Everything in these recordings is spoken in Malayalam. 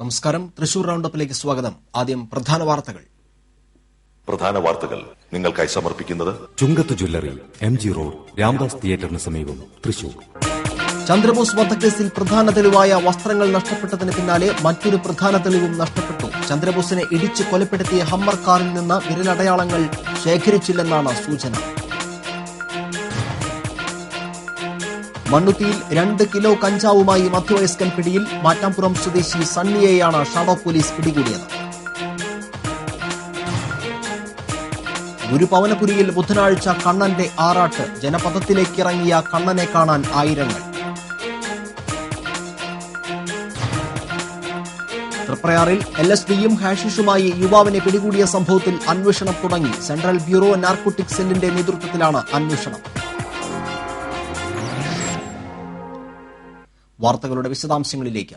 നമസ്കാരം. തൃശൂർ റൗണ്ടപ്പിലേക്ക് സ്വാഗതം. ആദ്യം പ്രധാന വാർത്തകൾ. പ്രധാന വാർത്തകൾ നിങ്ങൾക്കായി സമർപ്പിക്കുന്നത് Chungath jewellery M G road Ramdas തിയേറ്ററിന് സമീപം തൃശൂർ. ചന്ദ്രബോസ് വധക്കേസിൽ പ്രധാന തെളിവായ വസ്ത്രങ്ങൾ നഷ്ടപ്പെട്ടതിന് പിന്നാലെ മറ്റൊരു പ്രധാന തെളിവും നഷ്ടപ്പെട്ടു. ചന്ദ്രബോസിനെ ഇടിച്ച് കൊലപ്പെടുത്തിയ ഹമ്മർ കാറിൽ നിന്ന് വിരലടയാളങ്ങൾ ശേഖരിച്ചില്ലെന്നാണ് സൂചന. മണ്ണുത്തിയിൽ രണ്ട് കിലോ കഞ്ചാവുമായി മധ്യവയസ്കൻ പിടിയിൽ മാറ്റാംപുറം സ്വദേശി സണ്ണിയെയാണ് ഷാഡോ പോലീസ് പിടികൂടിയത്. ഗുരുപവനപുരിയിൽ ബുധനാഴ്ച കണ്ണന്റെ ആറാട്ട് ജനപഥത്തിലേക്ക് ഇറങ്ങിയ കണ്ണനെ കാണാൻ ആയിരങ്ങൾ. തൃപ്രയാറിൽ എൽ എസ് ഡിയും ഹാഷിഷുമായി യുവാവിനെ പിടികൂടിയ സംഭവത്തിൽ അന്വേഷണം തുടങ്ങി. സെൻട്രൽ ബ്യൂറോ നാർക്കോട്ടിക് സെല്ലിന്റെ നേതൃത്വത്തിലാണ് അന്വേഷണം. വാർത്തകളുടെ വിശദാംശങ്ങളിലേക്ക്.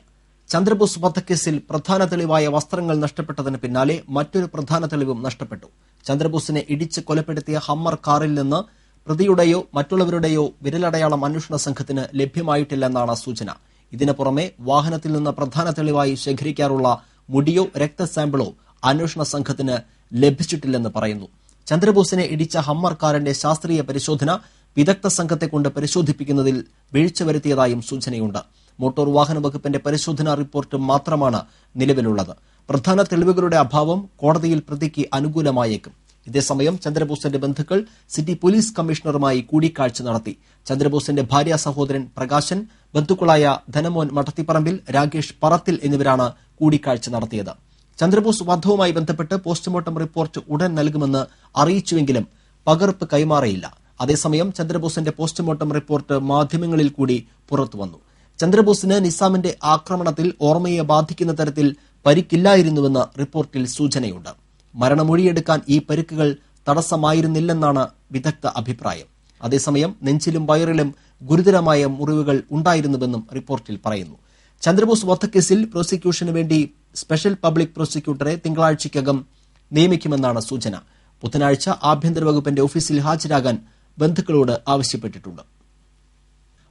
ചന്ദ്രബോസ് വധക്കേസിൽ പ്രധാന തെളിവായ വസ്ത്രങ്ങൾ നഷ്ടപ്പെട്ടതിന് പിന്നാലെ മറ്റൊരു പ്രധാന തെളിവും നഷ്ടപ്പെട്ടു. ചന്ദ്രബോസിനെ ഇടിച്ച് കൊലപ്പെടുത്തിയ ഹമ്മർ കാറിൽ നിന്ന് പ്രതിയുടെയോ മറ്റുള്ളവരുടെയോ വിരലടയാളം അന്വേഷണ സംഘത്തിന് ലഭ്യമായിട്ടില്ലെന്നാണ് സൂചന. ഇതിനു പുറമെ വാഹനത്തിൽ നിന്ന് പ്രധാന തെളിവായി ശേഖരിക്കാറുള്ള മുടിയോ രക്തസാമ്പിളോ അന്വേഷണ സംഘത്തിന് ലഭിച്ചിട്ടില്ലെന്ന് പറയുന്നു. ചന്ദ്രബോസിനെ ഇടിച്ച ഹമ്മർ കാറിന്റെ ശാസ്ത്രീയ പരിശോധന വിദഗ്ധ സംഘത്തെ കൊണ്ട് പരിശോധിപ്പിക്കുന്നതിൽ വീഴ്ച വരുത്തിയതായും സൂചനയുണ്ട്. മോട്ടോർ വാഹന വകുപ്പിന്റെ പരിശോധനാ റിപ്പോർട്ട് മാത്രമാണ് നിലവിലുള്ളത്. പ്രധാന തെളിവുകളുടെ അഭാവം കോടതിയിൽ പ്രതിക്ക് അനുകൂലമായേക്കും. ഇതേസമയം ചന്ദ്രബോസിന്റെ ബന്ധുക്കൾ സിറ്റി പോലീസ് കമ്മീഷണറുമായി കൂടിക്കാഴ്ച നടത്തി. ചന്ദ്രബോസിന്റെ ഭാര്യ സഹോദരൻ പ്രകാശൻ ബന്ധുക്കളായ ധനമോൻ മഠത്തിപ്പറമ്പിൽ രാകേഷ് പറത്തിൽ എന്നിവരാണ് കൂടിക്കാഴ്ച നടത്തിയത്. ചന്ദ്രബോസ് വധവുമായി ബന്ധപ്പെട്ട് പോസ്റ്റ്മോർട്ടം റിപ്പോർട്ട് ഉടൻ നൽകുമെന്ന് അറിയിച്ചുവെങ്കിലും പകർപ്പ് കൈമാറിയില്ല. അതേസമയം ചന്ദ്രബോസിന്റെ പോസ്റ്റ്മോർട്ടം റിപ്പോർട്ട് മാധ്യമങ്ങളിൽ കൂടി പുറത്തുവന്നു. ചന്ദ്രബോസിന് നിസാമിന്റെ ആക്രമണത്തിൽ ഓർമ്മയെ ബാധിക്കുന്ന തരത്തിൽ പരിക്കില്ലായിരുന്നുവെന്ന് റിപ്പോർട്ടിൽ സൂചനയുണ്ട്. മരണമൊഴിയെടുക്കാൻ ഈ പരിക്കുകൾ തടസ്സമായിരുന്നില്ലെന്നാണ് വിദഗ്ധ അഭിപ്രായം. അതേസമയം നെഞ്ചിലും വയറിലും ഗുരുതരമായ മുറിവുകൾ ഉണ്ടായിരുന്നുവെന്നും റിപ്പോർട്ടിൽ പറയുന്നു. ചന്ദ്രബോസ് വധക്കേസിൽ പ്രോസിക്യൂഷന് വേണ്ടി സ്പെഷ്യൽ പബ്ലിക് പ്രോസിക്യൂട്ടറെ തിങ്കളാഴ്ചയ്ക്കകം നിയമിക്കുമെന്നാണ് സൂചന. ബുധനാഴ്ച ആഭ്യന്തര വകുപ്പിന്റെ ഓഫീസിൽ ഹാജരാകാൻ ബന്ധുക്കളോട് ആവശ്യപ്പെട്ടിട്ടുണ്ട്.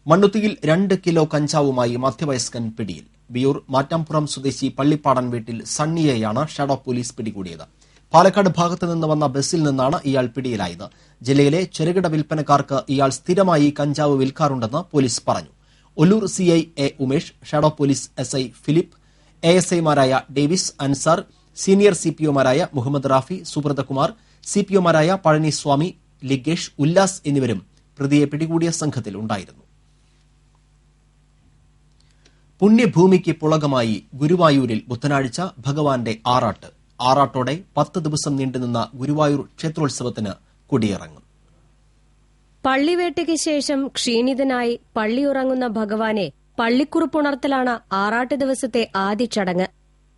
മണ്ണുത്തിയിൽ രണ്ട് കിലോ കഞ്ചാവുമായി മധ്യവയസ്കൻ പിടിയിൽ. വിയൂർ മാറ്റാംപുറം സ്വദേശി പള്ളിപ്പാടൻ വീട്ടിൽ സണ്ണിയെയാണ് ഷാഡോ പോലീസ് പിടികൂടിയത്. പാലക്കാട് ഭാഗത്ത് നിന്ന് വന്ന ബസ്സിൽ നിന്നാണ് ഇയാൾ പിടിയിലായത്. ജില്ലയിലെ ചെറുകിട വിൽപ്പനക്കാർക്ക് ഇയാൾ സ്ഥിരമായി കഞ്ചാവ് വിൽക്കാറുണ്ടെന്ന് പോലീസ് പറഞ്ഞു. Ollur CI A Umesh shadow police S I Philip A S ഐമാരായ Davis Ansar senior C P ഒമാരായ Muhammad Rafi Subrathakumar C P ഒമാരായ പഴനിസ്വാമി ലിഗേഷ് ഉല്ലാസ് എന്നിവരും പ്രതിയെ പിടികൂടിയ സംഘത്തിൽ ഉണ്ടായിരുന്നു പുണ്യഭൂമിക്ക് പുളകമായി ഗുരുവായൂരിൽ ബുധനാഴ്ച ഭഗവാന്റെ ആറാട്ട്. ആറാട്ടോടെ പത്ത് ദിവസം നീണ്ടുനിന്ന ഗുരുവായൂർ ക്ഷേത്രോത്സവത്തിന് കൊടിയിറങ്ങും. പള്ളിവേട്ടയ്ക്ക് ശേഷം ക്ഷീണിതനായി പള്ളി ഉറങ്ങുന്ന ഭഗവാനെ പള്ളിക്കുറുപ്പുണർത്തലാണ് ആറാട്ട് ദിവസത്തെ ആദ്യ ചടങ്ങ്.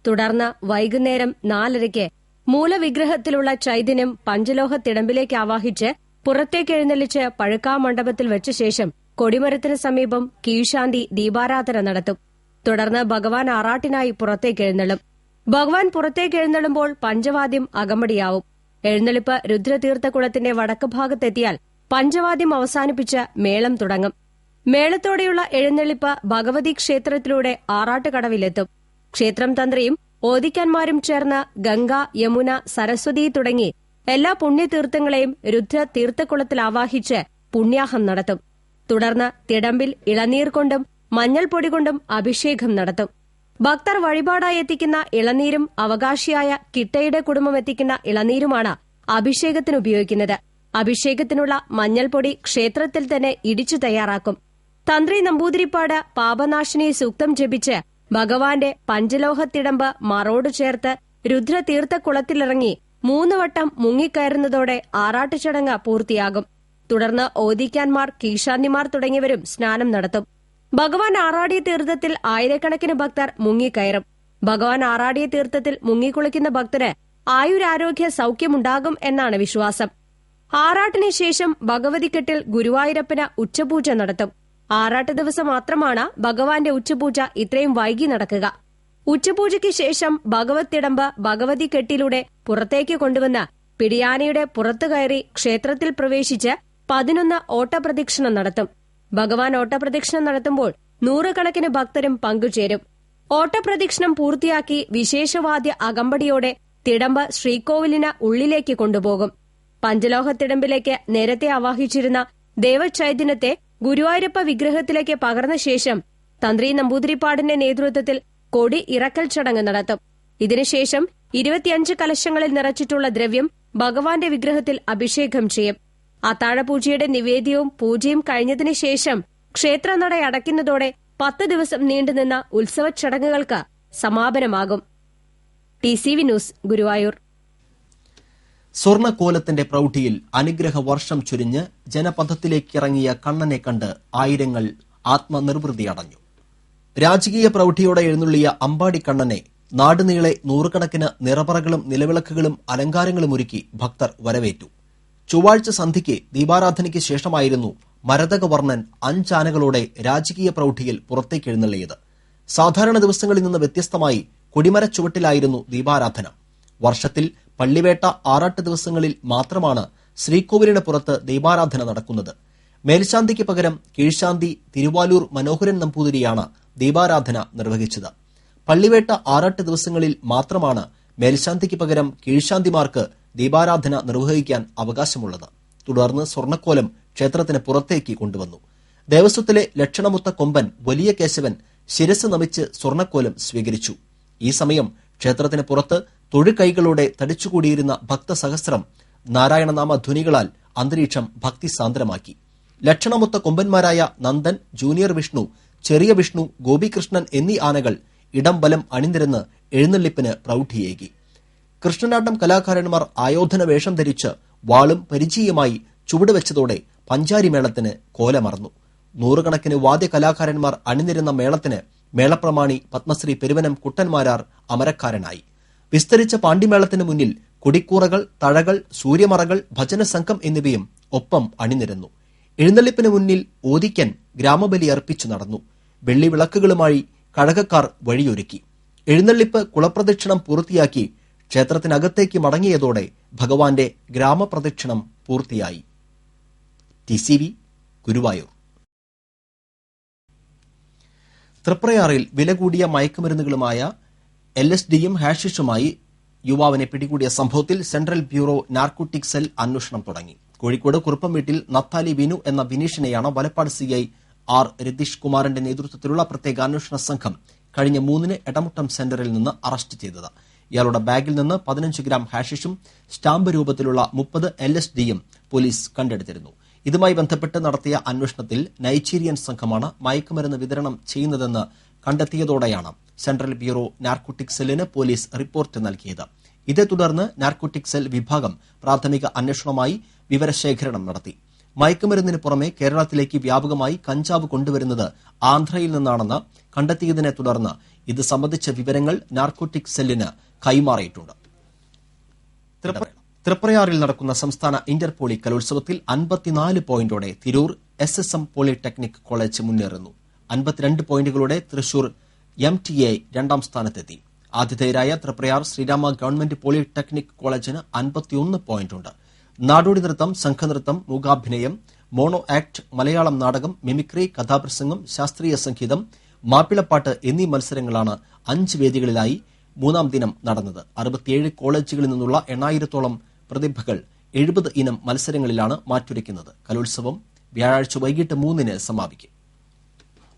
തുടർന്ന് വൈകുന്നേരം നാലരയ്ക്ക് മൂലവിഗ്രഹത്തിലുള്ള ചൈതന്യം പഞ്ചലോഹ തിടമ്പിലേക്ക് ആവാഹിച്ച് പുറത്തേക്ക് എഴുന്നള്ളിച്ച് പഴുക്കാമണ്ഡപത്തിൽ വെച്ച ശേഷം കൊടിമരത്തിന് സമീപം കീഴ്ശാന്തി ദീപാരാധന നടത്തും. തുടർന്ന് ഭഗവാൻ ആറാട്ടിനായി പുറത്തേക്ക് എഴുന്നള്ളും. ഭഗവാൻ പുറത്തേക്ക് എഴുന്നള്ളുമ്പോൾ പഞ്ചവാദ്യം അകമ്പടിയാവും. എഴുന്നള്ളിപ്പ് രുദ്രതീർത്ഥകുളത്തിന്റെ വടക്ക് ഭാഗത്തെത്തിയാൽ പഞ്ചവാദ്യം അവസാനിപ്പിച്ച് മേളം തുടങ്ങും. മേളത്തോടെയുള്ള എഴുന്നള്ളിപ്പ് ഭഗവതി ക്ഷേത്രത്തിലൂടെ ആറാട്ടുകടവിലെത്തും. ക്ഷേത്രം തന്ത്രിയും ഓദിക്കാന്മാരും ചേർന്ന് ഗംഗ യമുന സരസ്വതി തുടങ്ങി എല്ലാ പുണ്യതീർത്ഥങ്ങളെയും രുദ്ര തീർത്ഥക്കുളത്തിൽ ആവാഹിച്ച് പുണ്യാഹം നടത്തും. തുടർന്ന് തിടമ്പിൽ ഇളനീർ കൊണ്ടും മഞ്ഞൾപ്പൊടി കൊണ്ടും അഭിഷേകം നടത്തും. ഭക്തർ വഴിപാടായി എത്തിക്കുന്ന ഇളനീരും അവകാശിയായ കിട്ടയുടെ കുടുംബം എത്തിക്കുന്ന ഇളനീരുമാണ് അഭിഷേകത്തിന് ഉപയോഗിക്കുന്നത് അഭിഷേകത്തിനുള്ള മഞ്ഞൾപ്പൊടി ക്ഷേത്രത്തിൽ തന്നെ ഇടിച്ചു തയ്യാറാക്കും. തന്ത്രി നമ്പൂതിരിപ്പാട് പാപനാശിനി സൂക്തം ജപിച്ച് ഭഗവാന്റെ പഞ്ചലോഹത്തിടമ്പ് മറോട് ചേർത്ത് രുദ്രതീർത്ഥക്കുളത്തിലിറങ്ങി മൂന്ന് വട്ടം മുങ്ങിക്കയറുന്നതോടെ ആറാട്ട് ചടങ്ങ് പൂർത്തിയാകും. തുടർന്ന് ഓദിക്കാൻമാർ കീശാന്തിമാർ തുടങ്ങിയവരും സ്നാനം നടത്തും. ഭഗവാൻ ആറാടിയ തീർത്ഥത്തിൽ ആയിരക്കണക്കിന് ഭക്തർ മുങ്ങിക്കയറും. ഭഗവാൻ ആറാടിയ തീർത്ഥത്തിൽ മുങ്ങിക്കുളിക്കുന്ന ഭക്തന് ആയുരാരോഗ്യ സൌഖ്യമുണ്ടാകും എന്നാണ് വിശ്വാസം. ആറാട്ടിന് ശേഷം ഭഗവതിക്കെട്ടിൽ ഗുരുവായൂരപ്പന് ഉച്ചപൂജ നടത്തും. ആറാട്ട് ദിവസം മാത്രമാണ് ഭഗവാന്റെ ഉച്ചപൂജ ഇത്രയും വൈകി നടക്കുക. ഉച്ചപൂജയ്ക്ക് ശേഷം ഭഗവത് തിടമ്പ് ഭഗവതി കെട്ടിലൂടെ പുറത്തേക്ക് കൊണ്ടുവന്ന് പിടിയാനയുടെ പുറത്തു കയറി ക്ഷേത്രത്തിൽ പ്രവേശിച്ച് പതിനൊന്ന് ഓട്ടപ്രദക്ഷിണം നടത്തും. ഭഗവാൻ ഓട്ടപ്രദക്ഷിണം നടത്തുമ്പോൾ നൂറുകണക്കിന് ഭക്തരും പങ്കുചേരും. ഓട്ടപ്രദക്ഷിണം പൂർത്തിയാക്കി വിശേഷവാദ്യ അകമ്പടിയോടെ തിടമ്പ് ശ്രീകോവിലിന് ഉള്ളിലേക്ക് കൊണ്ടുപോകും. പഞ്ചലോഹ തിടമ്പിലേക്ക് നേരത്തെ ആവാഹിച്ചിരുന്ന ദേവചൈതന്യത്തെ ഗുരുവായൂരപ്പ വിഗ്രഹത്തിലേക്ക് പകർന്ന ശേഷം തന്ത്രി നമ്പൂതിരിപ്പാടിന്റെ നേതൃത്വത്തിൽ കൊടി ഇറക്കൽ ചടങ്ങ് നടത്തും. ഇതിനുശേഷം ഇരുപത്തിയഞ്ച് കലശങ്ങളിൽ നിറച്ചിട്ടുള്ള ദ്രവ്യം ഭഗവാന്റെ വിഗ്രഹത്തിൽ അഭിഷേകം ചെയ്യും. അത്താഴപൂജയുടെ നിവേദ്യവും പൂജയും കഴിഞ്ഞതിനു ശേഷം ക്ഷേത്രനട അടയ്ക്കുന്നതോടെ പത്ത് ദിവസം നീണ്ടുനിന്ന ഉത്സവ ചടങ്ങുകൾക്ക് സമാപനമാകും. T C V news Guruvayur. സ്വർണക്കോലത്തിന്റെ പ്രൌഢിയിൽ അനുഗ്രഹ വർഷം ചുരിഞ്ഞ് ജനപഥത്തിലേക്കിറങ്ങിയ കണ്ണനെ കണ്ട് ആയിരങ്ങൾ ആത്മനിർവൃതി അടഞ്ഞു രാജകീയ പ്രൌഢിയോടെ എഴുന്നള്ളിയ അമ്പാടി കണ്ണനെ നാടുനീളെ നൂറുകണക്കിന് നിറപറകളും നിലവിളക്കുകളും അലങ്കാരങ്ങളും ഒരുക്കി ഭക്തർ വരവേറ്റു. ചൊവ്വാഴ്ച സന്ധ്യയ്ക്ക് ദീപാരാധനയ്ക്ക് ശേഷമായിരുന്നു മരതകവർണൻ അഞ്ചാനകളോടെ രാജകീയ പ്രൌഢിയിൽ പുറത്തേക്ക് എഴുന്നള്ളിയത്. സാധാരണ ദിവസങ്ങളിൽ നിന്ന് വ്യത്യസ്തമായി കൊടിമര ചുവട്ടിലായിരുന്നു ദീപാരാധന. വർഷത്തിൽ പള്ളിവേട്ട ആറാട്ട് ദിവസങ്ങളിൽ മാത്രമാണ് ശ്രീകോവിലിന് പുറത്ത് ദീപാരാധന നടക്കുന്നത്. മേൽശാന്തിക്ക് പകരം കീഴ്ശാന്തി തിരുവാലൂർ മനോഹരൻ നമ്പൂതിരിയാണ് ദീപാരാധന നിർവഹിച്ചത്. പള്ളിവേട്ട ആറാട്ട് ദിവസങ്ങളിൽ മാത്രമാണ് മേൽശാന്തിക്ക് പകരം കീഴ്ശാന്തിമാർക്ക് ദീപാരാധന നിർവഹിക്കാൻ അവകാശമുള്ളത്. തുടർന്ന് സ്വർണക്കോലം ക്ഷേത്രത്തിന് പുറത്തേക്ക് കൊണ്ടുവന്നു. ദേവസ്വത്തിലെ ലക്ഷണമുത്ത കൊമ്പൻ വലിയ കേശവൻ ശിരസ് നമിച്ച് സ്വർണക്കോലം സ്വീകരിച്ചു. ഈ സമയം ക്ഷേത്രത്തിന് പുറത്ത് തൊഴുകൈകളോടെ തടിച്ചുകൂടിയിരുന്ന ഭക്തസഹസ്രം നാരായണനാമ ധ്വനികളാൽ അന്തരീക്ഷം ഭക്തിസാന്ദ്രമാക്കി ലക്ഷണമൊത്ത കൊമ്പന്മാരായ നന്ദൻ ജൂനിയർ വിഷ്ണു ചെറിയ വിഷ്ണു ഗോപികൃഷ്ണൻ എന്നീ ആനകൾ ഇടംബലം അണിനിരന്ന് എഴുന്നള്ളിപ്പിന് പ്രൌഢിയേകി. കൃഷ്ണനാട്ടം കലാകാരന്മാർ ആയോധന വേഷം ധരിച്ച് വാളും പരിചയമായി ചുവടുവെച്ചതോടെ പഞ്ചാരി മേളത്തിന് കോലമറന്നു. നൂറുകണക്കിന് വാദ്യ കലാകാരന്മാർ അണിനിരുന്ന മേളത്തിന് മേളപ്രമാണി പത്മശ്രീ പെരുവനം കുട്ടന്മാരാർ അമരക്കാരനായി. വിസ്തരിച്ച പാണ്ഡിമേളത്തിന് മുന്നിൽ കുടിക്കൂറകൾ തഴകൾ സൂര്യമറകൾ ഭജനസംഘം എന്നിവയും ഒപ്പം അണിനിരന്നു. എഴുന്നള്ളിപ്പിന് മുന്നിൽ ഓദിക്കൻ ഗ്രാമബലി അർപ്പിച്ചു നടന്നു. വെള്ളിവിളക്കുകളുമായി കഴകക്കാർ വഴിയൊരുക്കി. എഴുന്നള്ളിപ്പ് കുളപ്രദക്ഷിണം പൂർത്തിയാക്കി ക്ഷേത്രത്തിനകത്തേക്ക് മടങ്ങിയതോടെ ഭഗവാന്റെ ഗ്രാമപ്രദക്ഷിണം പൂർത്തിയായി. T C Guruvayur. തൃപ്രയാറിൽ വില കൂടിയ മയക്കുമരുന്നുകളുമായ എൽ എസ് ഡിയും ഹാഷിഷുമായി യുവാവിനെ പിടികൂടിയ സംഭവത്തിൽ സെൻട്രൽ ബ്യൂറോ നാർക്കോട്ടിക് സെൽ അന്വേഷണം തുടങ്ങി. കോഴിക്കോട് കുറുപ്പം വീട്ടിൽ നത്താലി വിനു എന്ന വിനീഷിനെയാണ് വലപ്പാട് സിഐ ആർ രതീഷ് കുമാറിന്റെ നേതൃത്വത്തിലുള്ള പ്രത്യേക അന്വേഷണ സംഘം കഴിഞ്ഞ മൂന്നിന് എടമുട്ടം സെന്ററിൽ നിന്ന് അറസ്റ്റ് ചെയ്തത്. ഇയാളുടെ ബാഗിൽ നിന്ന് പതിനഞ്ച് ഗ്രാം ഹാഷിഷും സ്റ്റാമ്പ് രൂപത്തിലുള്ള മുപ്പത് എൽ എസ് ഡിയും പോലീസ് കണ്ടെടുത്തിരുന്നു. ഇതുമായി ബന്ധപ്പെട്ട് നടത്തിയ അന്വേഷണത്തിൽ നൈജീരിയൻ സംഘമാണ് മയക്കുമരുന്ന് വിതരണം ചെയ്യുന്നതെന്ന് കണ്ടെത്തിയതോടെയാണ് സെൻട്രൽ ബ്യൂറോ നാർക്കോട്ടിക് സെല്ലിന് പോലീസ് റിപ്പോർട്ട് നൽകിയത്. ഇതേ തുടർന്ന് നാർക്കോട്ടിക് സെൽ വിഭാഗം പ്രാഥമിക അന്വേഷണമായി വിവരശേഖരണം നടത്തി. മയക്കുമരുന്നിന് പുറമെ കേരളത്തിലേക്ക് വ്യാപകമായി കഞ്ചാവ് കൊണ്ടുവരുന്നത് ആന്ധ്രയിൽ നിന്നാണെന്ന് കണ്ടെത്തിയതിനെ തുടർന്ന് ഇത് സംബന്ധിച്ച വിവരങ്ങൾ നാർക്കോട്ടിക് സെല്ലിന് കൈമാറിയിട്ടുണ്ട്. തൃപ്ര- തൃപ്രയാറിൽ നടക്കുന്ന സംസ്ഥാന ഇന്റർ പോളി കലോത്സവത്തിൽ അൻപത്തിനാല് പോയിന്റോടെ Tirur S S M polytechnic college മുന്നേറുന്നു. അൻപത്തിരണ്ട് പോയിന്റുകളോടെ തൃശൂർ എം ടി എ രണ്ടാം സ്ഥാനത്തെത്തി. ആതിഥേയരായ തൃപ്രയാർ ശ്രീരാമ ഗവൺമെന്റ് പോളിടെക്നിക് കോളേജിന് അൻപത്തിയൊന്ന് പോയിന്റുണ്ട്. നാടോടി നൃത്തം സംഘനൃത്തം മൂകാഭിനയം മോണോ ആക്ട് മലയാളം നാടകം മിമിക്രി കഥാപ്രസംഗം ശാസ്ത്രീയ സംഗീതം മാപ്പിളപ്പാട്ട് എന്നീ മത്സരങ്ങളാണ് അഞ്ച് വേദികളിലായി മൂന്നാം ദിനം നടന്നത്. അറുപത്തിയേഴ് കോളേജുകളിൽ നിന്നുള്ള എണ്ണായിരത്തോളം പ്രതിഭകൾ എഴുപത് ഇനം മത്സരങ്ങളിലാണ് മാറ്റുരയ്ക്കുന്നത്. കലോത്സവം വ്യാഴാഴ്ച വൈകിട്ട് മൂന്നിന് സമാപിക്കും.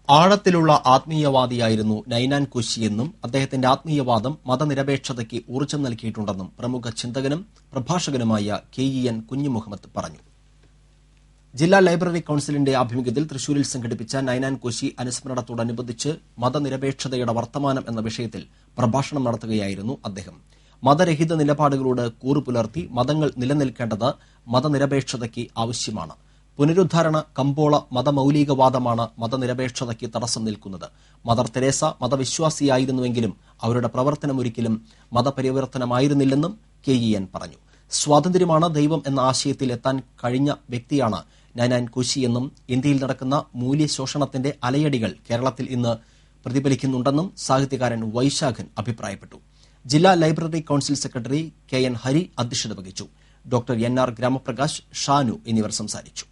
ആഴത്തിലുള്ള ആത്മീയവാദിയായിരുന്നു നൈനാൻ കുശിയെന്നും അദ്ദേഹത്തിന്റെ ആത്മീയവാദം മതനിരപേക്ഷതയ്ക്ക് ഊർജം നൽകിയിട്ടുണ്ടെന്നും പ്രമുഖ ചിന്തകനും പ്രഭാഷകനുമായ കെ ഇ എൻ കുഞ്ഞുമുഹമ്മദ് പറഞ്ഞു. ജില്ലാ ലൈബ്രറി കൌൺസിലിന്റെ ആഭിമുഖ്യത്തിൽ തൃശൂരിൽ സംഘടിപ്പിച്ച നൈനാൻ കോശി അനുസ്മരണത്തോടനുബന്ധിച്ച് മതനിരപേക്ഷതയുടെ വർത്തമാനം എന്ന വിഷയത്തിൽ പ്രഭാഷണം നടത്തുകയായിരുന്നു അദ്ദേഹം. മതരഹിത നിലപാടുകളോട് കൂറുപുലർത്തി മതങ്ങൾ നിലനിൽക്കേണ്ടത് മതനിരപേക്ഷതയ്ക്ക് ആവശ്യമാണ്. പുനരുദ്ധാരണ കമ്പോള മതമൌലികവാദമാണ് മതനിരപേക്ഷതയ്ക്ക് തടസ്സം നിൽക്കുന്നത്. മദർ തെരേസ മതവിശ്വാസിയായിരുന്നുവെങ്കിലും അവരുടെ പ്രവർത്തനം ഒരിക്കലും മതപരിവർത്തനമായിരുന്നില്ലെന്നും കെ ഇ എൻ പറഞ്ഞു. സ്വാതന്ത്ര്യമാണ് ദൈവം എന്ന ആശയത്തിൽ എത്താൻ കഴിഞ്ഞ വ്യക്തിയാണ് നൈനാൻ കുശിയെന്നും ഇന്ത്യയിൽ നടക്കുന്ന മൂല്യശോഷണത്തിന്റെ അലയടികൾ കേരളത്തിൽ ഇന്ന് പ്രതിഫലിക്കുന്നുണ്ടെന്നും സാഹിത്യകാരൻ വൈശാഖൻ അഭിപ്രായപ്പെട്ടു. ജില്ലാ library council secretary K N Hari അധ്യക്ഷത വഹിച്ചു. Doctor N R Gramaprakash Shanu എന്നിവർ സംസാരിച്ചു.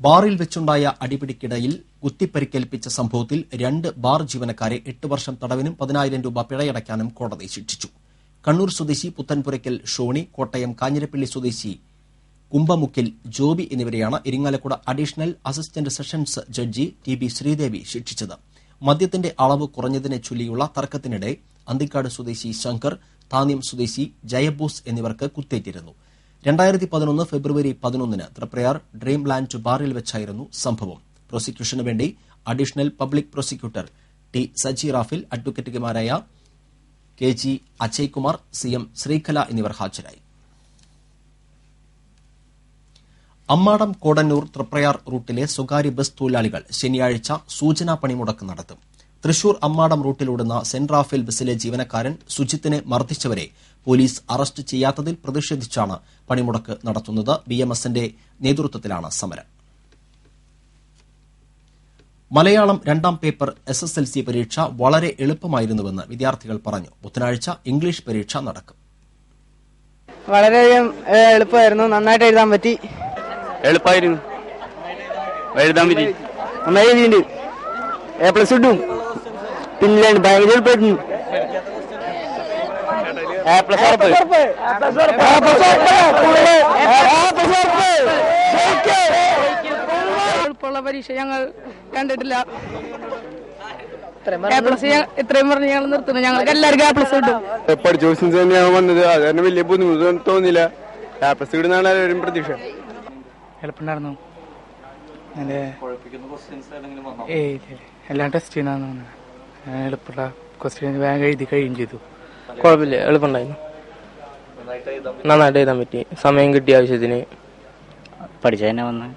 ബാറിൽ വെച്ചുണ്ടായ അടിപിടിക്കിടയിൽ കുത്തിപ്പരിക്കേൽപ്പിച്ച സംഭവത്തിൽ രണ്ട് ബാർ ജീവനക്കാരെ എട്ട് വർഷം തടവിനും പതിനായിരം രൂപ പിഴയടയ്ക്കാനും കോടതി ശിക്ഷിച്ചു. കണ്ണൂർ സ്വദേശി പുത്തൻപുരയ്ക്കൽ ഷോണി കോട്ടയം കാഞ്ഞിരപ്പള്ളി സ്വദേശി കുമ്പമുക്കിൽ ജോബി എന്നിവരെയാണ് Irinjalakuda additional assistant sessions judge T B Sreedevi ശിക്ഷിച്ചത്. മദ്യത്തിന്റെ അളവ് കുറഞ്ഞതിനെ ചൊല്ലിയുള്ള തർക്കത്തിനിടെ അന്തിക്കാട് സ്വദേശി ശങ്കർ താന്യം സ്വദേശി ജയബോസ് എന്നിവർക്ക് കുത്തേറ്റിരുന്നു. രണ്ടായിരത്തി പതിനൊന്ന് ഫെബ്രുവരി പതിനൊന്നിന് തൃപ്രയാർ ഡ്രീം ലാൻഡ് ബാറിൽ വെച്ചായിരുന്നു സംഭവം. പ്രോസിക്യൂഷനു വേണ്ടി additional public prosecutor T Saji Rafil അഡ്വക്കേറ്റുമാരായ K G Ajaykumar C M Sreekala എന്നിവർ ഹാജരായി. അമ്മാടം കോടന്നൂർ തൃപ്രയാർ റൂട്ടിലെ സ്വകാര്യ ബസ് തൊഴിലാളികൾ ശനിയാഴ്ച സൂചനാ പണിമുടക്ക് നടത്തും. തൃശൂർ അമ്മാടം റൂട്ടിലോടുന്ന സെന്റ് റാഫേൽ ബസ്സിലെ ജീവനക്കാരൻ സുജിത്തിനെ മർദ്ദിച്ചവരെ പോലീസ് അറസ്റ്റ് ചെയ്യാത്തതിൽ പ്രതിഷേധിച്ചാണ് പണിമുടക്ക് നടത്തുന്നത്. ബി എം എസിന്റെ നേതൃത്വത്തിലാണ് സമരം. മലയാളം രണ്ടാം paper S S L C പരീക്ഷ വളരെ എളുപ്പമായിരുന്നുവെന്ന് വിദ്യാർത്ഥികൾ പറഞ്ഞു. ബുധനാഴ്ച ഇംഗ്ലീഷ് പരീക്ഷ നടക്കും. വളരെയധികം എളുപ്പമായിരുന്നു. നന്നായിട്ട് എഴുതാൻ പറ്റി. എളുപ്പമായിരുന്നു എഴുതാൻ പറ്റി നന്നായി എഴുതിയിട്ടുണ്ട് എ പ്ലസ് കിട്ടും പിന്നെ ഭയങ്കര എളുപ്പമായിരുന്നു എ പ്ലസ് ഉറപ്പ് എളുപ്പമുള്ള പരീക്ഷ ഞങ്ങൾ കണ്ടിട്ടില്ല ഇത്രയും പറഞ്ഞ് ഞങ്ങൾ നിർത്തുന്നു ഞങ്ങൾക്ക് എല്ലാവർക്കും എ പ്ലസ് കിട്ടും എപ്പോഴും ദിവസം തന്നെയാണ് വന്നത് അത് തന്നെ വലിയ ബുദ്ധിമുട്ട് തോന്നിയില്ല എ പ്ലസ് എല്ലാവരും പ്രതീക്ഷ എളുപ്പമുണ്ടായിരുന്നു നല്ല ഏയ്. എല്ലാം ടെസ്റ്റ് ചെയ്യണമെന്ന് തോന്നുന്നു എളുപ്പമുള്ള ക്വസ്റ്റ്യൻ വേഗം എഴുതി കഴിയും ചെയ്തു. കുഴപ്പമില്ല എളുപ്പമുണ്ടായിരുന്നു. നന്നായിട്ട് എഴുതാൻ പറ്റി. സമയം കിട്ടിയ ആവശ്യത്തിന് പഠിച്ച തന്നെ വന്ന്.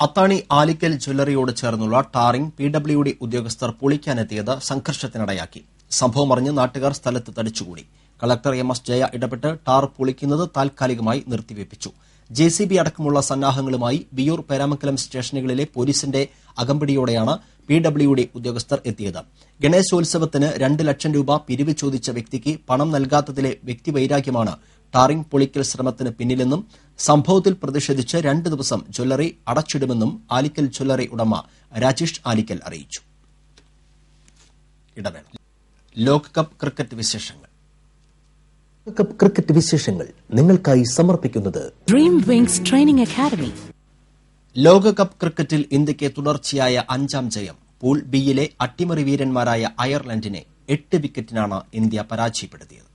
അത്താണി ആലിക്കൽ ജ്വല്ലറിയോട് ചേർന്നുള്ള ടാറിംഗ് പി ഡബ്ല്യു ഡി ഉദ്യോഗസ്ഥർ പൊളിക്കാനെത്തിയത് സംഘർഷത്തിനിടയാക്കി. സംഭവം അറിഞ്ഞ് നാട്ടുകാർ സ്ഥലത്ത് തടിച്ചുകൂടി. കളക്ടർ എം എസ് ജയ ഇടപെട്ട് ടാർ പൊളിക്കുന്നത് താൽക്കാലികമായി നിർത്തിവെപ്പിച്ചു. ജെ സി ബി അടക്കമുള്ള സന്നാഹങ്ങളുമായി വിയൂർ പേരാമംഗലം സ്റ്റേഷനുകളിലെ പോലീസിന്റെ അകമ്പടിയോടെയാണ് പി ഡബ്ല്യു ഡി ഉദ്യോഗസ്ഥർ എത്തിയത്. ഗണേശോത്സവത്തിന് രണ്ട് ലക്ഷം രൂപ പിരിവ് ചോദിച്ച വ്യക്തിക്ക് പണം നൽകാത്തതിലെ വ്യക്തിവൈരാഗ്യമാണ് ടാറിംഗ് പൊളിക്കൽ ശ്രമത്തിന് പിന്നിലെന്നും സംഭവത്തിൽ പ്രതിഷേധിച്ച് രണ്ട് ദിവസം ജ്വല്ലറി അടച്ചിടുമെന്നും ആലിക്കൽ ജ്വല്ലറി ഉടമ രാജേഷ് ആലിക്കൽ അറിയിച്ചു. ഇടവേള. ലോകകപ്പ് ക്രിക്കറ്റ് വിശേഷങ്ങൾ. ലോകകപ്പ് ക്രിക്കറ്റ് വിശേഷങ്ങൾ നിങ്ങൾക്കായി സമർപ്പിക്കുന്നത് Dream Wings Training Academy. ലോകകപ്പ് ക്രിക്കറ്റിൽ ഇന്ത്യയ്ക്ക് തുടർച്ചയായ അഞ്ചാം ജയം. പൂൾ ബിയിലെ അട്ടിമറി വീരന്മാരായ അയർലൻഡിനെ എട്ട് വിക്കറ്റിനാണ് ഇന്ത്യ പരാജയപ്പെടുത്തിയത്.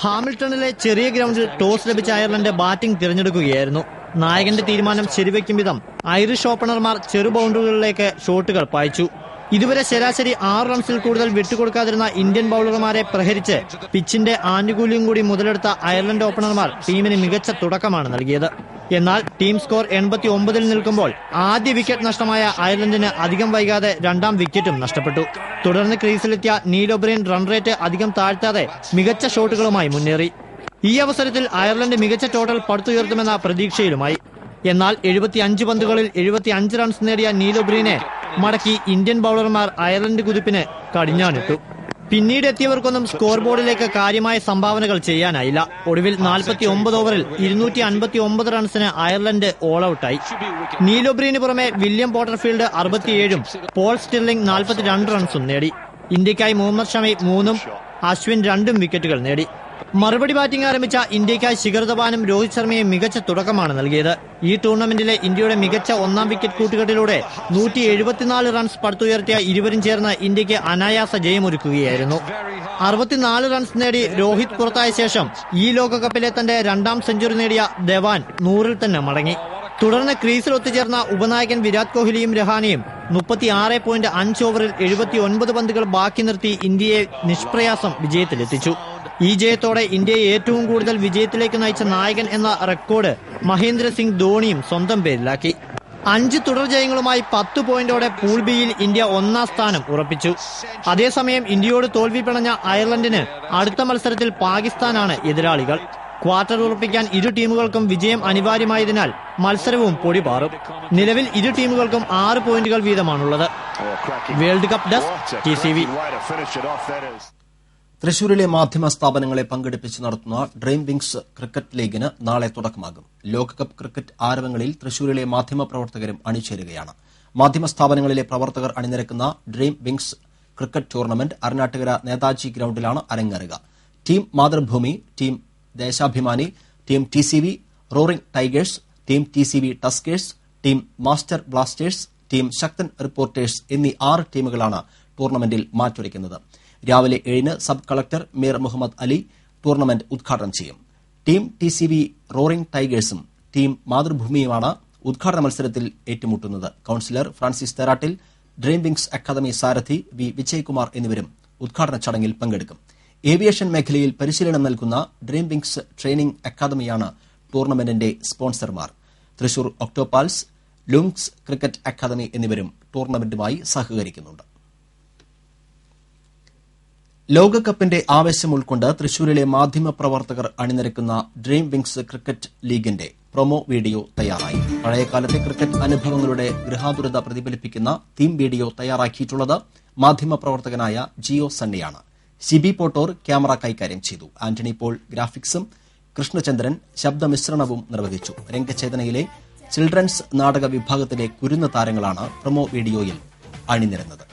ഹാമിൽട്ടണിലെ ചെറിയ ഗ്രൗണ്ടിൽ ടോസ് ലഭിച്ച അയർലൻഡ് ബാറ്റിംഗ് തിരഞ്ഞെടുക്കുകയായിരുന്നു. നായകന്റെ തീരുമാനം ശരിവയ്ക്കും വിധം ഐറിഷ് ഓപ്പണർമാർ ചെറു ബൗണ്ടറികളിലേക്ക് ഷോട്ടുകൾ പായിച്ചു. ഇതുവരെ ശരാശരി ആറ് റൺസിൽ കൂടുതൽ വിട്ടുകൊടുക്കാതിരുന്ന ഇന്ത്യൻ ബൌളർമാരെ പ്രഹരിച്ച് പിച്ചിന്റെ ആനുകൂല്യം കൂടി മുതലെടുത്ത അയർലൻഡ് ഓപ്പണർമാർ ടീമിന് മികച്ച തുടക്കമാണ് നൽകിയത്. എന്നാൽ ടീം സ്കോർ എൺപത്തി ഒമ്പതിൽ നിൽക്കുമ്പോൾ ആദ്യ വിക്കറ്റ് നഷ്ടമായ അയർലൻഡിന് അധികം വൈകാതെ രണ്ടാം വിക്കറ്റും നഷ്ടപ്പെട്ടു. തുടർന്ന് ക്രീസിലെത്തിയ നീലൊബ്രീൻ റൺ റേറ്റ് അധികം താഴ്ത്താതെ മികച്ച ഷോട്ടുകളുമായി മുന്നേറി. ഈ അവസരത്തിൽ അയർലൻഡ് മികച്ച ടോട്ടൽ പടുത്തുയർത്തുമെന്ന പ്രതീക്ഷയിലുമായി. എന്നാൽ എഴുപത്തിയഞ്ച് പന്തുകളിൽ എഴുപത്തിയഞ്ച് റൺസ് നേടിയ നീലോബ്രീനെ മടക്കി ഇന്ത്യൻ ബൌളർമാർ അയർലൻഡ് കുതിപ്പിന് കടിഞ്ഞാണിട്ടു. പിന്നീട് എത്തിയവർക്കൊന്നും സ്കോർ ബോർഡിലേക്ക് കാര്യമായ സംഭാവനകൾ ചെയ്യാനായില്ല. ഒടുവിൽ നാൽപ്പത്തി ഒമ്പത് ഓവറിൽ ഇരുന്നൂറ്റി അൻപത്തി ഒമ്പത് റൺസിന് അയർലൻഡ് ഓൾ ഔട്ടായി നീലോബ്രീന് പുറമെ വില്യം പോട്ടർഫീൽഡ് അറുപത്തിയേഴും പോൾ സ്റ്റിർലിംഗ് നാൽപ്പത്തിരണ്ട് റൺസും നേടി. ഇന്ത്യക്കായി മുഹമ്മദ് ഷമി മൂന്നും അശ്വിൻ രണ്ടും വിക്കറ്റുകൾ നേടി. മറുപടി ബാറ്റിംഗ് ആരംഭിച്ച ഇന്ത്യക്കായി ശിഖർ ധവാനും രോഹിത് ശർമ്മയും മികച്ച തുടക്കമാണ് നൽകിയത്. ഈ ടൂർണമെന്റിലെ ഇന്ത്യയുടെ മികച്ച ഒന്നാം വിക്കറ്റ് കൂട്ടുകെട്ടിലൂടെ നൂറ്റി എഴുപത്തിനാല് റൺസ് പടുത്തുയർത്തിയ ഇരുവരും ചേർന്ന് ഇന്ത്യയ്ക്ക് അനായാസ ജയമൊരുക്കുകയായിരുന്നു. അറുപത്തിനാല് റൺസ് നേടി രോഹിത് പുറത്തായ ശേഷം ഈ ലോകകപ്പിലെ തന്റെ രണ്ടാം സെഞ്ചുറി നേടിയ ധവാൻ നൂറിൽ തന്നെ മടങ്ങി. തുടർന്ന് ക്രീസിൽ ഒത്തുചേർന്ന ഉപനായകൻ വിരാട് കോഹ്ലിയും രഹാനെയും മുപ്പത്തിയാറ് പോയിന്റ് അഞ്ച് ഓവറിൽ എഴുപത്തി ഒൻപത് പന്തുകൾ ബാക്കി നിർത്തി ഇന്ത്യയെ നിഷ്പ്രയാസം വിജയത്തിലെത്തിച്ചു. ഈ ജയത്തോടെ ഇന്ത്യയെ ഏറ്റവും കൂടുതൽ വിജയത്തിലേക്ക് നയിച്ച നായകൻ എന്ന റെക്കോർഡ് മഹേന്ദ്ര സിംഗ് ധോണിയും സ്വന്തം പേരിലാക്കി. അഞ്ച് തുടർ ജയങ്ങളുമായി പത്ത് പോയിന്റോടെ പൂൾ ബിയിൽ ഇന്ത്യ ഒന്നാം സ്ഥാനം ഉറപ്പിച്ചു. അതേസമയം ഇന്ത്യയോട് തോൽവി പിണഞ്ഞ അയർലൻഡിന് അടുത്ത മത്സരത്തിൽ പാകിസ്ഥാനാണ് എതിരാളികൾ. ക്വാർട്ടർ ഉറപ്പിക്കാൻ ഇരു ടീമുകൾക്കും വിജയം അനിവാര്യമായതിനാൽ മത്സരവും പൊടിപാറും നിലവിൽ ഇരു ടീമുകൾക്കും ആറ് പോയിന്റുകൾ വീതമാണുള്ളത്. വേൾഡ് കപ്പ് ഡെസ്ക് ടി തൃശൂരിലെ മാധ്യമ സ്ഥാപനങ്ങളെ പങ്കെടുപ്പിച്ച് നടത്തുന്ന ഡ്രീം വിങ്സ് ക്രിക്കറ്റ് ലീഗിന് നാളെ തുടക്കമാകും. ലോകകപ്പ് ക്രിക്കറ്റ് ആരവങ്ങളിൽ തൃശൂരിലെ മാധ്യമ പ്രവർത്തകരും അണിചേരുകയാണ്. മാധ്യമ സ്ഥാപനങ്ങളിലെ പ്രവർത്തകർ അണിനിരക്കുന്ന dream wings cricket tournament Arunattukara Netaji ഗ്രൌണ്ടിലാണ് അരങ്ങേറുക. Team Mathrubhumi team Deshabhimani team T C V roaring tigers team T C V tuskers team master blasters team Sakthan reporters എന്നീ ആറ് ടീമുകളാണ് ടൂർണമെന്റിൽ മാറ്റുരയ്ക്കുന്നത് രാവിലെ ഏഴിന് sub collector Meer Muhammad Ali tournament ഉദ്ഘാടനം ചെയ്യും. Team T C V roaring ടൈഗേഴ്സും team മാതൃഭൂമിയുമാണ് ഉദ്ഘാടന മത്സരത്തിൽ ഏറ്റുമുട്ടുന്നത്. Councillor Francis Therattil dream wings academy സാരഥി വി വിജയ്കുമാർ എന്നിവരും ഉദ്ഘാടന ചടങ്ങിൽ പങ്കെടുക്കും. ഏവിയേഷൻ മേഖലയിൽ പരിശീലനം നൽകുന്ന ഡ്രീം വിങ്സ് ട്രെയിനിംഗ് അക്കാദമിയാണ് ടൂർണമെന്റിന്റെ സ്പോൺസർമാർ. തൃശൂർ ഒക്ടോപാൽസ് ലുങ്സ് ക്രിക്കറ്റ് അക്കാദമി എന്നിവരും ടൂർണമെന്റുമായി സഹകരിക്കുന്നുണ്ട്. ലോകകപ്പിന്റെ ആവേശം ഉൾക്കൊണ്ട് തൃശൂരിലെ മാധ്യമപ്രവർത്തകർ അണിനിരക്കുന്ന ഡ്രീം വിങ്സ് ക്രിക്കറ്റ് ലീഗിന്റെ പ്രൊമോ വീഡിയോ തയ്യാറായി. പഴയകാലത്തെ ക്രിക്കറ്റ് അനുഭവങ്ങളുടെ ഗൃഹാതുരത പ്രതിഫലിപ്പിക്കുന്ന തീം വീഡിയോ തയ്യാറാക്കിയിട്ടുള്ളത് മാധ്യമപ്രവർത്തകനായ ജിയോ സണ്ണിയാണ് സിബി പോട്ടോർ ക്യാമറ കൈകാര്യം ചെയ്തു. ആന്റണി പോൾ ഗ്രാഫിക്സും കൃഷ്ണചന്ദ്രൻ ശബ്ദമിശ്രണവും നിർവഹിച്ചു. രംഗചേതനയിലെ ചിൽഡ്രൻസ് നാടക വിഭാഗത്തിലെ കുരുന്ന താരങ്ങളാണ് പ്രൊമോ വീഡിയോയിൽ അണിനിരന്നത്.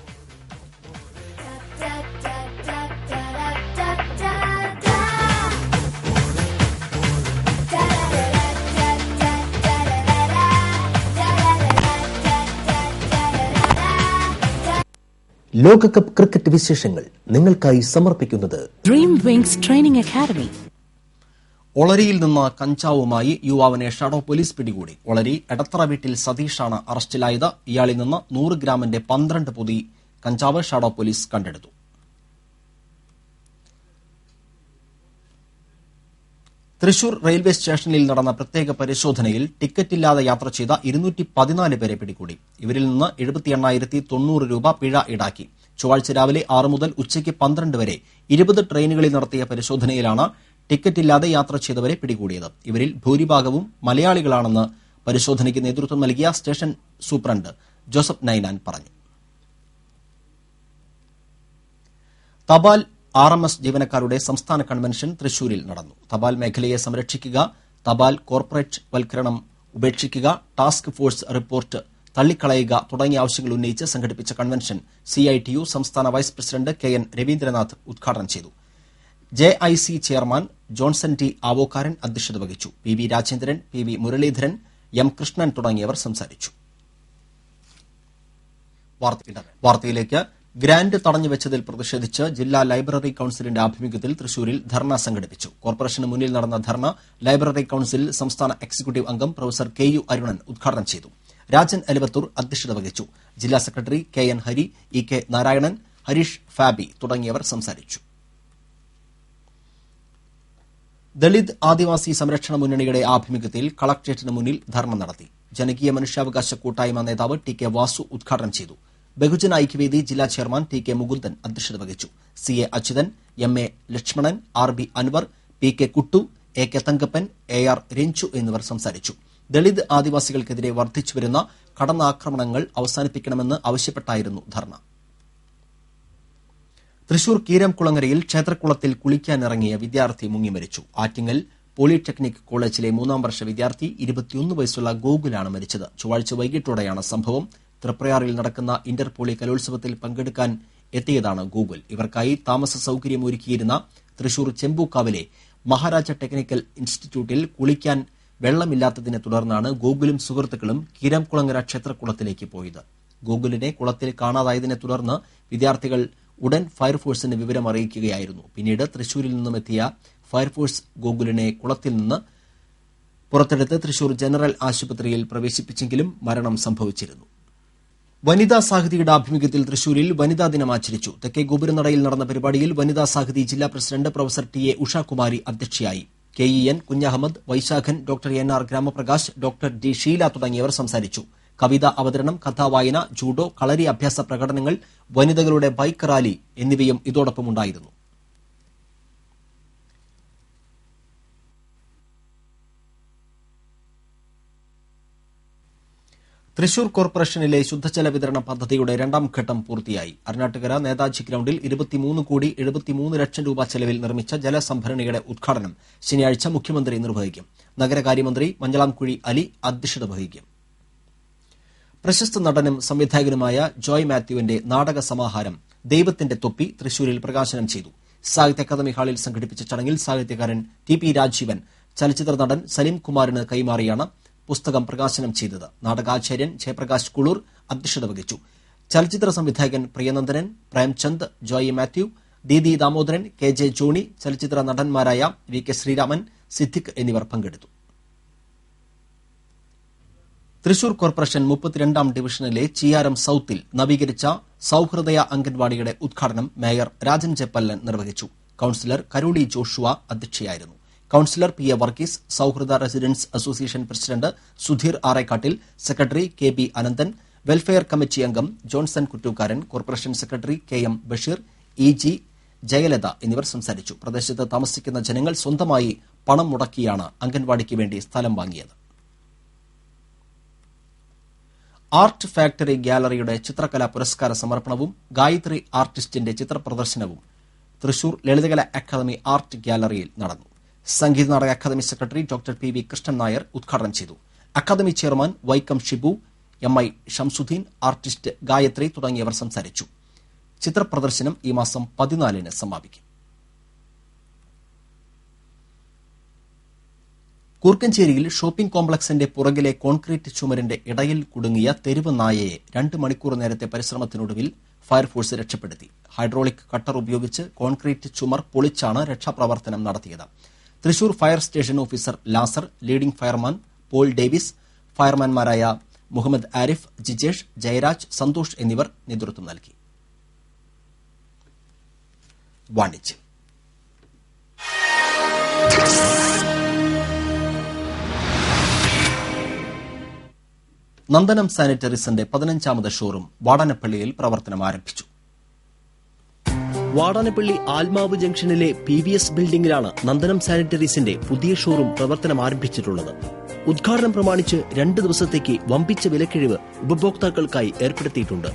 ലോകകപ്പ് ക്രിക്കറ്റ് വിശേഷങ്ങൾ നിങ്ങൾക്കായി സമർപ്പിക്കുന്നത് ഡ്രീം വിങ്സ് ട്രെയിനിംഗ് അക്കാദമി ഒളരിയിൽ നിന്ന് കഞ്ചാവുമായി യുവാവിനെ ഷാഡോ പോലീസ് പിടികൂടി. ഒളരി എടത്തറ വീട്ടിൽ സതീഷാണ് അറസ്റ്റിലായത്. ഇയാളിൽ നിന്ന് നൂറ് ഗ്രാമിന്റെ പന്ത്രണ്ട് പൊതി കഞ്ചാവ് ഷാഡോ പോലീസ് കണ്ടെടുത്തു. തൃശൂർ റെയിൽവേ സ്റ്റേഷനിൽ നടന്ന പ്രത്യേക പരിശോധനയിൽ ടിക്കറ്റ് ഇല്ലാതെ യാത്ര ചെയ്ത ഇരുന്നൂറ്റി പതിനാല് പേരെ പിടികൂടി. ഇവരിൽ നിന്ന് എഴുപത്തി എണ്ണായിരത്തി തൊണ്ണൂറ് രൂപ പിഴ ഈടാക്കി. ചൊവ്വാഴ്ച രാവിലെ ആറ് മുതൽ ഉച്ചയ്ക്ക് പന്ത്രണ്ട് വരെ ഇരുപത് ട്രെയിനുകളിൽ നടത്തിയ പരിശോധനയിലാണ് ടിക്കറ്റ് ഇല്ലാതെ യാത്ര ചെയ്തവരെ പിടികൂടിയത്. ഇവരിൽ ഭൂരിഭാഗവും മലയാളികളാണെന്ന് പരിശോധനയ്ക്ക് നേതൃത്വം നൽകിയ സ്റ്റേഷൻ സൂപ്രണ്ട് ജോസഫ് നൈനാൻ പറഞ്ഞു. തപാൽ ആർ എം എസ് ജീവനക്കാരുടെ സംസ്ഥാന കൺവെൻഷൻ തൃശൂരിൽ നടന്നു. തപാൽ മേഖലയെ സംരക്ഷിക്കുക തപാൽ കോർപ്പറേറ്റ് വൽക്കരണം ഉപേക്ഷിക്കുക ടാസ്ക് ഫോഴ്സ് റിപ്പോർട്ട് തള്ളിക്കളയുക തുടങ്ങിയ ആവശ്യങ്ങൾ ഉന്നയിച്ച് സംഘടിപ്പിച്ച കൺവെൻഷൻ സിഐടിയു സംസ്ഥാന vice president K N Raveendranath ഉദ്ഘാടനം ചെയ്തു. J I C chairman Johnson T Avokkaran അധ്യക്ഷത വഹിച്ചു. P V Rajendran P V Muraleedharan M Krishnan തുടങ്ങിയവർ സംസാരിച്ചു. വാർത്ത- വാർത്തയിലേക്ക് ഗ്രാന്റ് തടഞ്ഞുവെച്ചതിൽ പ്രതിഷേധിച്ച് ജില്ലാ ലൈബ്രറി കൌൺസിലിന്റെ ആഭിമുഖ്യത്തിൽ തൃശൂരിൽ ധർണ സംഘടിപ്പിച്ചു. കോർപ്പറേഷന് മുന്നിൽ നടന്ന ധർണ ലൈബ്രറി കൌൺസിൽ സംസ്ഥാന എക്സിക്യൂട്ടീവ് അംഗം പ്രൊഫസർ കെ യു അരുണൻ ഉദ്ഘാടനം ചെയ്തു. രാജൻ അലിവത്തൂർ അധ്യക്ഷത വഹിച്ചു. ജില്ലാ secretary K N Hari E K Narayanan Harish Fabi തുടങ്ങിയവർ സംസാരിച്ചു. ദളിത് ആദിവാസി സംരക്ഷണ മുന്നണിയുടെ ആഭിമുഖ്യത്തിൽ കളക്ട്രേറ്റിന് മുന്നിൽ ധർണ നടത്തി. ജനകീയ മനുഷ്യാവകാശ കൂട്ടായ്മ നേതാവ് ടി കെ വാസു ഉദ്ഘാടനം ചെയ്തു. ബഹുജന ഐക്യവേദി ജില്ലാ ചെയർമാൻ ടി കെ മുകുന്ദൻ അധ്യക്ഷത വഹിച്ചു. C A Achuthan M A Lakshmanan R B Anwar P K Kuttu A K Thankappan A R Ranju എന്നിവർ സംസാരിച്ചു. ദളിത് ആദിവാസികൾക്കെതിരെ വർദ്ധിച്ചുവരുന്ന കടന്നാക്രമണങ്ങൾ അവസാനിപ്പിക്കണമെന്ന് ആവശ്യപ്പെട്ടായിരുന്നു ധർണ. തൃശൂർ കീരംകുളങ്ങരയിൽ ക്ഷേത്രക്കുളത്തിൽ കുളിക്കാനിറങ്ങിയ വിദ്യാർത്ഥി മുങ്ങിമരിച്ചു. ആറ്റിങ്ങൽ പോളിടെക്നിക് കോളേജിലെ മൂന്നാം വർഷ വിദ്യാർത്ഥി ഇരുപത്തിയൊന്ന് വയസ്സുള്ള ഗോകുലാണ് മരിച്ചത്. ചൊവ്വാഴ്ച വൈകിട്ടോടെയാണ് സംഭവം തൃപ്രയാറിൽ നടക്കുന്ന ഇന്റർപോളി കലോത്സവത്തിൽ പങ്കെടുക്കാൻ എത്തിയതാണ് ഗൂഗിൾ. ഇവർക്കായി താമസ സൌകര്യം ഒരുക്കിയിരുന്ന തൃശൂർ ചെമ്പൂക്കാവിലെ മഹാരാജ ടെക്നിക്കൽ ഇൻസ്റ്റിറ്റ്യൂട്ടിൽ കുളിക്കാൻ വെള്ളമില്ലാത്തതിനെ തുടർന്നാണ് ഗൂഗിളും സുഹൃത്തുക്കളും കീരംകുളങ്ങര ക്ഷേത്രക്കുളത്തിലേക്ക് പോയത്. ഗൂഗിളിനെ കുളത്തിൽ കാണാതായതിനെ തുടർന്ന് വിദ്യാർത്ഥികൾ ഉടൻ ഫയർഫോഴ്സിന് വിവരം അറിയിക്കുകയായിരുന്നു. പിന്നീട് തൃശൂരിൽ നിന്നും എത്തിയ ഫയർഫോഴ്സ് ഗൂഗിളിനെ കുളത്തിൽ നിന്ന് പുറത്തെടുത്ത് തൃശൂർ ജനറൽ ആശുപത്രിയിൽ പ്രവേശിപ്പിച്ചെങ്കിലും മരണം സംഭവിച്ചിരുന്നു. വനിതാ സാഹിതിയുടെ ആഭിമുഖ്യത്തിൽ തൃശൂരിൽ വനിതാ ദിനം ആചരിച്ചു. തെക്കേ ഗോപുരനടയിൽ നടന്ന പരിപാടിയിൽ വനിതാ സാഹിതി ജില്ലാ president professor T A Ushakumari അധ്യക്ഷയായി. K E N Kunhahammad Vaisakhan doctor N R Gramaprakash doctor D Sheela തുടങ്ങിയവർ സംസാരിച്ചു. കവിത അവതരണം കഥാവായന ജൂഡോ കളരി അഭ്യാസ പ്രകടനങ്ങൾ വനിതകളുടെ ബൈക്ക് റാലി എന്നിവയും ഇതോടൊപ്പം ഉണ്ടായിരുന്നു. തൃശൂർ കോർപ്പറേഷനിലെ ശുദ്ധജല വിതരണ പദ്ധതിയുടെ രണ്ടാം ഘട്ടം പൂർത്തിയായി. അരുണാട്ടുകര നേതാജി ഗ്രൌണ്ടിൽ ഇരുപത്തിമൂന്ന് കോടി എഴുപത്തിമൂന്ന് ലക്ഷം രൂപ ചെലവിൽ നിർമ്മിച്ച ജലസംഭരണിയുടെ ഉദ്ഘാടനം ശനിയാഴ്ച മുഖ്യമന്ത്രി നിർവഹിക്കും. നഗരകാര്യമന്ത്രി മഞ്ഞളാംകുഴി അലി അധ്യക്ഷത വഹിക്കും. പ്രശസ്ത നടനും സംവിധായകനുമായ ജോയ് മാത്യുവിന്റെ നാടക സമാഹാരം ദൈവത്തിന്റെ തൊപ്പി തൃശൂരിൽ പ്രകാശനം ചെയ്തു. സാഹിത്യ അക്കാദമി ഹാളിൽ സംഘടിപ്പിച്ച ചടങ്ങിൽ സാഹിത്യകാരൻ ടി പി രാജീവൻ ചലച്ചിത്ര നടൻ സലീം കുമാറിന് കൈമാറിയാണ് പുസ്തകം പ്രകാശനം ചെയ്തത്. നാടകാചാര്യൻ ജയപ്രകാശ് കുളൂർ അധ്യക്ഷത വഹിച്ചു. ചലച്ചിത്ര സംവിധായകൻ Priyanandanan Premchand Joy Mathew Didi Damodaran K J Johnny ചലച്ചിത്ര നടന്മാരായ വി കെ ശ്രീരാമൻ സിദ്ദിഖ് എന്നിവർ പങ്കെടുത്തു. തൃശൂർ കോർപ്പറേഷൻ മുപ്പത്തിരണ്ടാം ഡിവിഷനിലെ ചിയാരം സൌത്തിൽ നവീകരിച്ച സൌഹൃദയ അംഗൻവാടിയുടെ ഉദ്ഘാടനം മേയർ രാജൻ ജപ്പല്ലൻ നിർവഹിച്ചു. കൌൺസിലർ കരോളി ജോഷുവ അധ്യക്ഷയായിരുന്നു. കൌൺസിലർ പി എ വർഗീസ് സൌഹൃദ residence association president Sudheer Arekkattil secretary K B Ananthan welfare committee അംഗം Johnson Kuttookkaran corporation secretary K M Basheer E G Jayalatha എന്നിവർ സംസാരിച്ചു. പ്രദേശത്ത് താമസിക്കുന്ന ജനങ്ങൾ സ്വന്തമായി പണം മുടക്കിയാണ് അംഗൻവാടിക്ക് വേണ്ടി സ്ഥലം വാങ്ങിയത്. ആർട്ട് ഫാക്ടറി ഗ്യാലറിയുടെ ചിത്രകലാ പുരസ്കാര സമർപ്പണവും ഗായത്രി ആർട്ടിസ്റ്റിന്റെ ചിത്രപ്രദർശനവും തൃശൂർ ലളിതകല അക്കാദമി ആർട്ട് ഗ്യാലറിയിൽ നടന്നു. Sangeetha Nataka academy secretary doctor P V Krishnan Nair ഉദ്ഘാടനം ചെയ്തു. Academy chairman Vaikom Shibu M I Shamsuddin artist Gayathri തുടങ്ങിയവർ സംസാരിച്ചു. ചിത്രപ്രദർശനം ഈ മാസം പതിനാലിന് സമാപിക്കും. കൂർക്കഞ്ചേരിയിൽ ഷോപ്പിംഗ് കോംപ്ലക്സിന്റെ പുറകിലെ കോൺക്രീറ്റ് ചുമരിന്റെ ഇടയിൽ കുടുങ്ങിയ തെരുവ് നായയെ രണ്ട് മണിക്കൂർ നേരത്തെ പരിശ്രമത്തിനൊടുവിൽ ഫയർഫോഴ്സ് രക്ഷപ്പെടുത്തി. ഹൈഡ്രോളിക് കട്ടർ ഉപയോഗിച്ച് കോൺക്രീറ്റ് ചുമർ പൊളിച്ചാണ് രക്ഷാപ്രവർത്തനം നടത്തിയത്. Thrissur fire station officer Lazar leading fireman Paul Davis ഫയർമാൻമാരായ Muhammad Arif Jijesh Jayaraj Santhosh എന്നിവർ നേതൃത്വം നൽകി. നന്ദനം സാനിറ്ററീസിന്റെ പതിനഞ്ചാമത് ഷോറൂം വാടനപ്പള്ളിയിൽ പ്രവർത്തനം ആരംഭിച്ചു വാടാനപ്പള്ളി ആൽമാവ് ജംഗ്ഷനിലെ പി വി എസ് ബിൽഡിംഗിലാണ് നന്ദനം സാനിറ്ററീസിന്റെ പുതിയ ഷോറൂം പ്രവർത്തനം ആരംഭിച്ചിട്ടുള്ളത്. ഉദ്ഘാടനം പ്രമാണിച്ച് രണ്ട് ദിവസത്തേക്ക് വമ്പിച്ച വിലക്കിഴിവ് ഉപഭോക്താക്കൾക്കായി ഏർപ്പെടുത്തിയിട്ടുണ്ട്.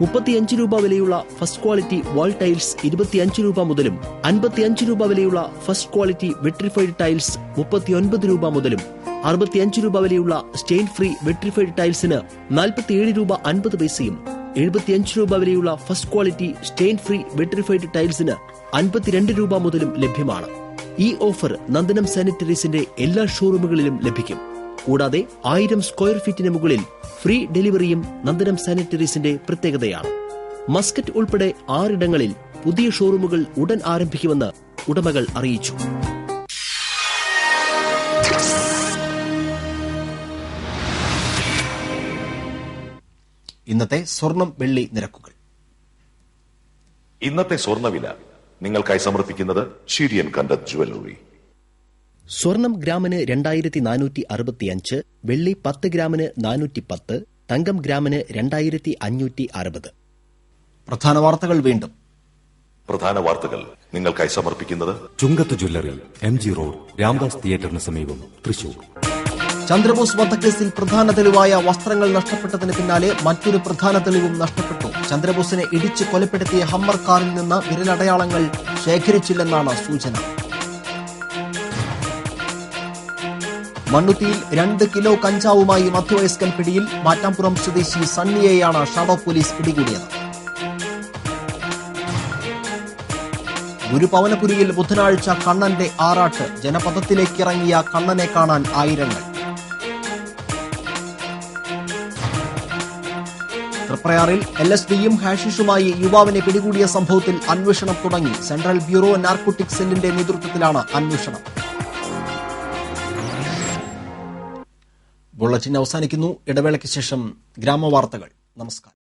മുപ്പത്തിയഞ്ച് രൂപ വിലയുള്ള ഫസ്റ്റ് ക്വാളിറ്റി വാൾ ടൈൽസ് ഇരുപത്തിയഞ്ച് രൂപ മുതലും അൻപത്തിയഞ്ച് രൂപ വിലയുള്ള ഫസ്റ്റ് ക്വാളിറ്റി വെട്രിഫൈഡ് ടൈൽസ് മുപ്പത്തിയൊൻപത് രൂപ മുതലും അറുപത്തിയഞ്ച് രൂപ വിലയുള്ള സ്റ്റെയിൻ ഫ്രീ വെട്രിഫൈഡ് ടൈൽസിന് നാൽപ്പത്തിയേഴ് രൂപ അൻപത് പൈസയും എഴുപത്തിയഞ്ച് രൂപ വരെയുള്ള first quality stain free vitrified ടൈൽസിന് അൻപത്തിരണ്ട് രൂപ മുതലും ലഭ്യമാണ്. ഈ ഓഫർ നന്ദനം സാനിറ്ററീസിന്റെ എല്ലാ ഷോറൂമുകളിലും ലഭിക്കും. കൂടാതെ ആയിരം സ്ക്വയർ ഫീറ്റിന് മുകളിൽ ഫ്രീ ഡെലിവറിയും നന്ദനം സാനിറ്ററീസിന്റെ പ്രത്യേകതയാണ്. മസ്കറ്റ് ഉൾപ്പെടെ ആറിടങ്ങളിൽ പുതിയ ഷോറൂമുകൾ ഉടൻ ആരംഭിക്കുമെന്ന് ഉടമകൾ അറിയിച്ചു. ഇന്നത്തെ സ്വർണം വെള്ളി നിരക്കുകൾ. ഇന്നത്തെ സ്വർണവില നിങ്ങൾക്കായി സമർപ്പിക്കുന്നത് ഷീരിയൻ കണ്ടത് ജുവല്ലറി. സ്വർണം ഗ്രാമിന് രണ്ടായിരത്തി നാനൂറ്റി അറുപത്തിയഞ്ച് വെള്ളി പത്ത് ഗ്രാമിന് നാനൂറ്റി പത്ത് തങ്കം ഗ്രാമിന് രണ്ടായിരത്തി അഞ്ഞൂറ്റി അറുപത് പ്രധാന വാർത്തകൾ വീണ്ടും. പ്രധാന വാർത്തകൾ നിങ്ങൾക്കായി സമർപ്പിക്കുന്നത് Chungath jewellery M G road Ramdas തിയേറ്ററിന് സമീപം തൃശൂർ. ചന്ദ്രബോസ് വധക്കേസിൽ പ്രധാന തെളിവായ വസ്ത്രങ്ങൾ നഷ്ടപ്പെട്ടതിന് പിന്നാലെ മറ്റൊരു പ്രധാന തെളിവും നഷ്ടപ്പെട്ടു. ചന്ദ്രബോസിനെ ഇടിച്ച് കൊലപ്പെടുത്തിയ ഹമ്മർ കാറിൽ നിന്ന് വിരലടയാളങ്ങൾ ശേഖരിച്ചില്ലെന്നാണ് സൂചന. മണ്ണുത്തിയിൽ രണ്ട് കിലോ കഞ്ചാവുമായി മധ്യവയസ്കൻ പിടിയിൽ മാറ്റാമ്പുറം സ്വദേശി സണ്ണിയെയാണ് ഷാഡോ പോലീസ് പിടികൂടിയത്. ഗുരുപവനപുരിയിൽ ബുധനാഴ്ച കണ്ണന്റെ ആറാട്ട് ജനപഥത്തിലേക്കിറങ്ങിയ കണ്ണനെ കാണാൻ ആയിരങ്ങൾ. തൃപ്രയാറിൽ എൽ എസ് ഡിയും ഹാഷിഷുമായി യുവാവിനെ പിടികൂടിയ സംഭവത്തിൽ അന്വേഷണം തുടങ്ങി. സെൻട്രൽ ബ്യൂറോ നാർക്കോട്ടിക് സെല്ലിന്റെ നേതൃത്വത്തിലാണ് അന്വേഷണം. ബുള്ളറ്റിൻ അവസാനിക്കുന്നു. ഇടവേളയ്ക്ക് ശേഷം ഗ്രാമവാർത്തകൾ. നമസ്കാരം.